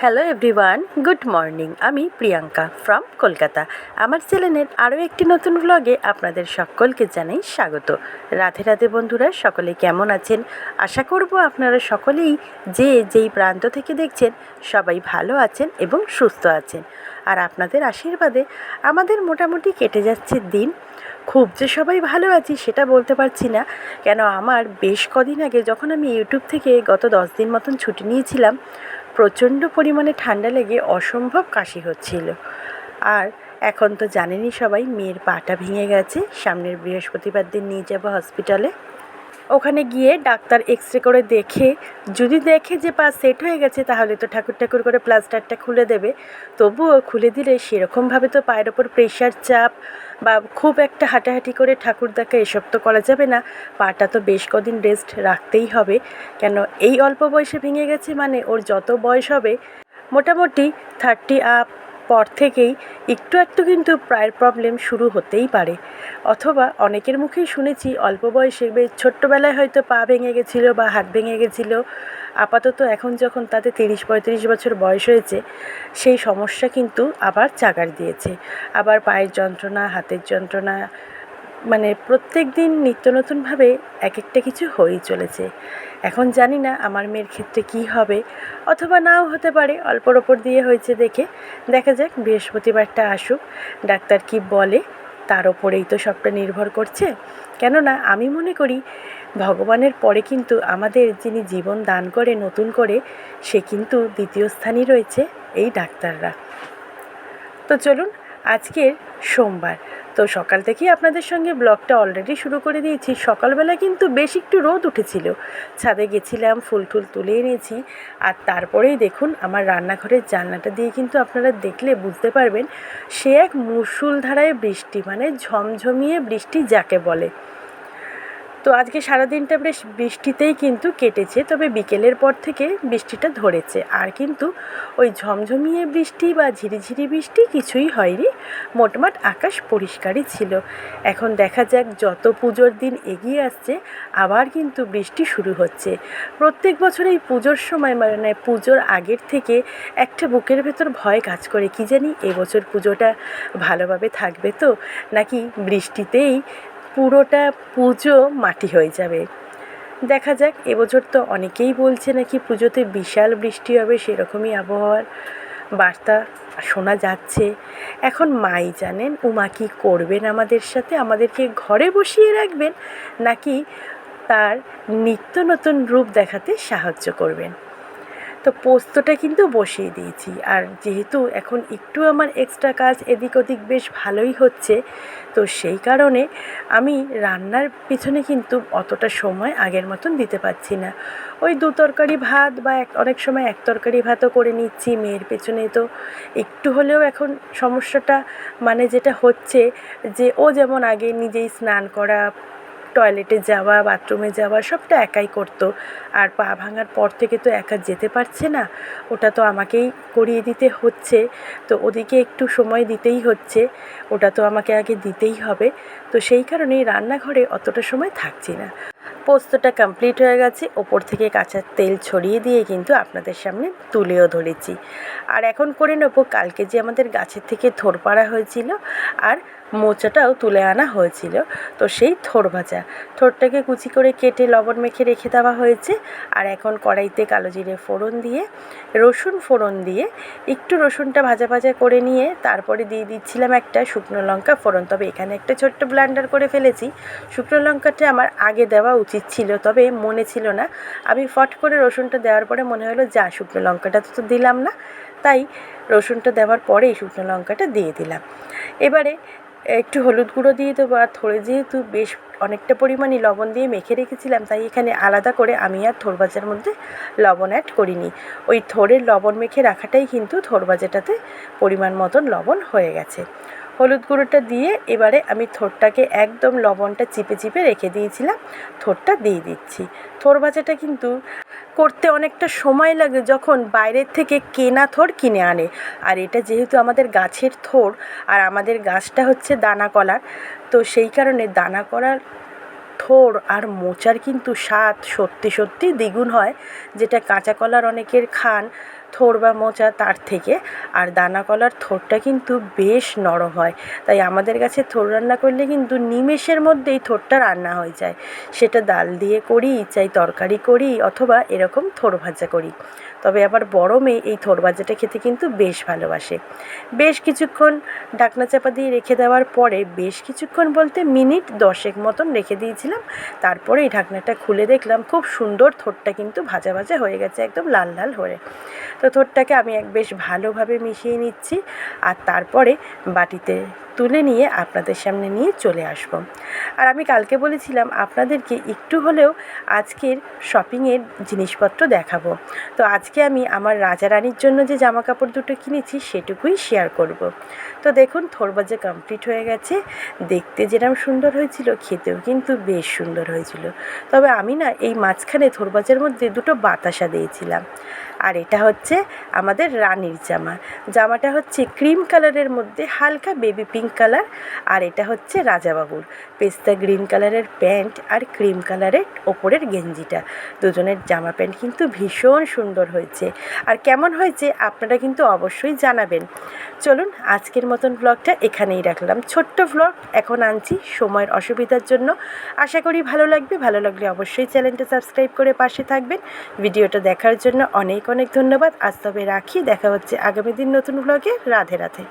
Hello everyone good morning আমি Priyanka from Kolkata. আমার চ্যানেলের আরও একটি নতুন ব্লগে আপনাদের সকলকে জানাই স্বাগত। রাধে রাধে বন্ধুরা, সকলে কেমন আছেন? আশা করব আপনারা সকলেই যে যেই প্রান্ত থেকে দেখছেন, সবাই ভালো আছেন এবং সুস্থ আছেন। আর আপনাদের আশীর্বাদে আমাদের মোটামুটি কেটে যাচ্ছে দিন। খুব যে সবাই ভালো আছি সেটা বলতে পারছি না। কেন আমার বেশ কদিন আগে যখন আমি ইউটিউব থেকে গত দশ দিন মতন ছুটি নিয়েছিলাম প্রচণ্ড পরিমাণে ঠান্ডা লেগে অসম্ভব কাশি হচ্ছিল। আর এখন তো জানেনি সবাই, মেয়ের পাটা ভেঙে গেছে। সামনের বৃহস্পতিবার দিন নিয়ে যাব হসপিটালে ওখানে গিয়ে ডাক্তার এক্স রে করে দেখে, যদি দেখে যে পা সেট হয়ে গেছে, তাহলে তো ঠাকুর ঠাকুর করে প্লাস্টারটা খুলে দেবে। তবুও খুলে দিলে সেরকমভাবে তো পায়ের ওপর প্রেশার চাপ বা খুব একটা হাঁটাহাঁটি করে ঠাকুর দেখা এসব তো করা যাবে না। পাটা তো বেশ কদিন রেস্ট রাখতেই হবে। কেন, এই অল্প বয়সে ভেঙে গেছে মানে ওর যত বয়স হবে, মোটামুটি থার্টি আপ পর থেকেই একটু একটু কিন্তু প্রায়ের প্রবলেম শুরু হতেই পারে। অথবা অনেকের মুখেই শুনেছি অল্প বয়সে বেশ ছোট্টবেলায় হয়তো পা ভেঙে গেছিল বা হাত ভেঙে গেছিল। আপাতত এখন যখন তাতে তিরিশ, পঁয়ত্রিশ বছর বয়স হয়েছে, সেই সমস্যা কিন্তু আবার চাগার দিয়েছে। আবার পায়ের যন্ত্রণা, হাতের যন্ত্রণা মানে প্রত্যেক দিন নিত্য নতুনভাবে এক একটা কিছু হয়েই চলেছে। এখন জানি না আমার মেয়ের ক্ষেত্রে কি হবে, অথবা নাও হতে পারে, অল্পর ওপর দিয়ে হয়েছে দেখে। দেখা যাক, বৃহস্পতিবারটা আসুক, ডাক্তার কি বলে, তার ওপরেই তো সবটা নির্ভর করছে। কেননা আমি মনে করি, ভগবানের পরে কিন্তু আমাদের যিনি জীবন দান করে, নতুন করে, সে কিন্তু দ্বিতীয় স্থানই রয়েছে এই ডাক্তাররা। তো চলুন আজকের সোমবার। তো সকাল থেকেই আপনাদের সঙ্গে ব্লগটা অলরেডি শুরু করে দিয়েছি। সকালবেলা কিন্তু বেশ একটু রোদ উঠেছিল। ছাদে গেছিলাম, ফুল টুল তুলে এনেছি। আর তারপরেই দেখুন, আমার রান্নাঘরের জানলাটা দিয়ে কিন্তু আপনারা দেখলে বুঝতে পারবেন, সে এক মুসুলধারায় বৃষ্টি মানে ঝমঝমিয়ে বৃষ্টি যাকে বলে। তো আজকে সারাদিনটা বেশ বৃষ্টিতেই কিন্তু কেটেছে, তবে বিকেলের পর থেকে বৃষ্টিটা ধরেছে। আর কিন্তু ওই ঝমঝমিয়ে বৃষ্টি বা ঝিরিঝিরি বৃষ্টি কিছুই হয়নি, মোটমাট আকাশ পরিষ্কারই ছিল। এখন দেখা যাক যত পুজোর দিন এগিয়ে আসছে, আবার কিন্তু বৃষ্টি শুরু হচ্ছে। প্রত্যেক বছর এই পুজোর সময় মানে পুজোর আগের থেকে একটা বুকের ভেতর ভয় কাজ করে, কি জানি এবছর পুজোটা ভালোভাবে থাকবে তো? নাকি বৃষ্টিতেই পুরোটা পুজো মাটি হয়ে যাবে। দেখা যাক, এবছর তো অনেকেই বলছে নাকি পুজোতে বিশাল বৃষ্টি হবে, সেরকমই আবহাওয়ার বার্তা শোনা যাচ্ছে। এখন মাই জানেন, উমা কী করবেন আমাদের সাথে? আমাদেরকে ঘরে বসিয়ে রাখবেন নাকি তার নিত্য নতুন রূপ দেখাতে সাহায্য করবেন? তো পোস্তটা কিন্তু বসিয়ে দিয়েছি। আর যেহেতু এখন একটু আমার এক্সট্রা কাজ এদিক ওদিক বেশ ভালোই হচ্ছে, তো সেই কারণে আমি রান্নার পিছনে কিন্তু অতটা সময় আগের মতন দিতে পারছি না। ওই দু তরকারি ভাত বা এক, অনেক সময় এক তরকারি ভাতও করে নিচ্ছি মেয়ের পেছনে। তো একটু হলেও এখন সমস্যাটা মানে যেটা হচ্ছে যে ও যেমন আগে নিজেই স্নান করা টয়লেটে যাওয়া বাথরুমে যাওয়া, সবটা একাই করতো। আর পা ভাঙার পর থেকে তো একা যেতে পারছে না। ওটা তো আমাকেই করিয়ে দিতে হচ্ছে। তো ওদিকে একটু সময় দিতেই হচ্ছে। ওটা তো আমাকে আগে দিতেই হবে। তো সেই কারণেই রান্নাঘরে অতটা সময় থাকছি না। পোস্তটা কমপ্লিট হয়ে গেছে। ওপর থেকে কাঁচা তেল ছড়িয়ে দিয়ে কিন্তু আপনাদের সামনে তুলেও ধরেছি। আর এখন করে নেব, কালকে যে আমাদের গাছের থেকে থোর পাড়া হয়েছিল আর মোচাটাও তুলে আনা হয়েছিল। তো সেই থোর ভাজা। থোরটাকে কুচি করে কেটে লবণ মেখে রেখে দেওয়া হয়েছে। আর এখন কড়াইতে কালো জিরে ফোড়ন দিয়ে, রসুন ফোড়ন দিয়ে, একটু রসুনটা ভাজা ভাজা করে নিয়ে তারপরে দিয়ে দিচ্ছিলাম একটা শুকনো লঙ্কা ফোড়ন। তবে এখানে একটা ছোট্ট ব্লান্ডার করে ফেলেছি। শুকনো লঙ্কাটা আমার আগে দেওয়া উচিত ছিল, তবে মনে ছিল না। আমি ফট করে রসুনটা দেওয়ার পরে মনে হলো, যা, শুকনো লঙ্কাটা তো দিলাম না। তাই রসুনটা দেওয়ার পরেই শুকনো লঙ্কাটা দিয়ে দিলাম। এবারে একটু হলুদ গুঁড়ো দিয়ে দেবো, আর থোড়ে যেহেতু বেশ অনেকটা পরিমাণে লবণ দিয়ে মেখে রেখেছিলাম, তাই এখানে আলাদা করে আমি আর থোর মধ্যে লবণ অ্যাড করিনি। ওই থোরের লবণ মেখে রাখাটাই কিন্তু থোর ভাজাটাতে পরিমাণ মতন লবণ হয়ে গেছে। হলুদ গুঁড়োটা দিয়ে এবারে আমি থোরটাকে একদম লবণটা চিপে চিপে রেখে দিয়েছিলাম। থোরটা দিয়ে দিচ্ছি। থোর ভাজাটা কিন্তু করতে অনেকটা সময় লাগে যখন বাইরের থেকে কেনা থোর কিনে আনে। আর এটা যেহেতু আমাদের গাছের থোর, আর আমাদের গাছটা হচ্ছে দানা কলার, তো সেই কারণে দানা কলার থোর আর মোচার কিন্তু স্বাদ সত্যি সত্যি দ্বিগুণ হয়। যেটা কাঁচা কলার অনেকের খান থোড় বা মোচা তার থেকে, আর দানা কলার থোড়টা কিন্তু বেশ নরম হয়। তাই আমাদের কাছে থোড় রান্না করলে কিন্তু নিমেষের মধ্যেই থোড়টা রান্না হয়ে যায়। সেটা ডাল দিয়ে করি, চাই তরকারি করি, অথবা এরকম থোড় ভাজা করি। তবে আবার বড় মেয়ে এই থোড় ভাজাটা খেতে কিন্তু বেশ ভালোবাসে। বেশ কিছুক্ষণ ঢাকনা চাপা দিয়ে রেখে দেওয়ার পরে বেশ কিছুক্ষণ বলতে মিনিট দশেক মতন রেখে দিয়েছিলাম। তারপরে এই ঢাকনাটা খুলে দেখলাম, খুব সুন্দর থোড়টা কিন্তু ভাজা ভাজা হয়ে গেছে, একদম লাল লাল হয়ে। তো থোরটাকে আমি এক বেশ ভালোভাবে মিশিয়ে নিচ্ছি আর তারপরে বাটিতে তুলে নিয়ে আপনাদের সামনে নিয়ে চলে আসব। আর আমি কালকে বলেছিলাম আপনাদেরকে একটু হলেও আজকের শপিংয়ের জিনিসপত্র দেখাবো। তো আজকে আমি আমার রাজা রানীর জন্য যে জামা কাপড় দুটো কিনেছি সেটুকুই শেয়ার করব। তো দেখুন থোরবাজা কমপ্লিট হয়ে গেছে। দেখতে যেরকম সুন্দর হয়েছিল, খেতেও কিন্তু বেশ সুন্দর হয়েছিল। তবে আমি না এই মাঝখানে থোরবাজার মধ্যে দুটো বাতাসা দিয়েছিলাম। আর এটা হচ্ছে আমাদের রানীর জামা। জামাটা হচ্ছে ক্রিম কালারের মধ্যে হালকা বেবি পিঙ্ক কালার আর এটা হচ্ছে রাজাবাবুর। পেস্তা গ্রিন কালারের প্যান্ট আর ক্রিম কালারের ওপরের গেঞ্জিটা। দুজনের জামা প্যান্ট কিন্তু ভীষণ সুন্দর হয়েছে। আর কেমন হয়েছে আপনারা কিন্তু অবশ্যই জানাবেন। চলুন আজকের মতন ব্লগটা এখানেই রাখলাম। ছোট্ট ব্লগ এখন আনছি সময়ের অসুবিধার জন্য। আশা করি ভালো লাগবে। ভালো লাগলে অবশ্যই চ্যানেলটা সাবস্ক্রাইব করে পাশে থাকবেন। ভিডিওটা দেখার জন্য অনেক অনেক ধন্যবাদ। আজ তবে রাখি। দেখা হচ্ছে আগামী দিন নতুন ব্লগে রাধে রাধে।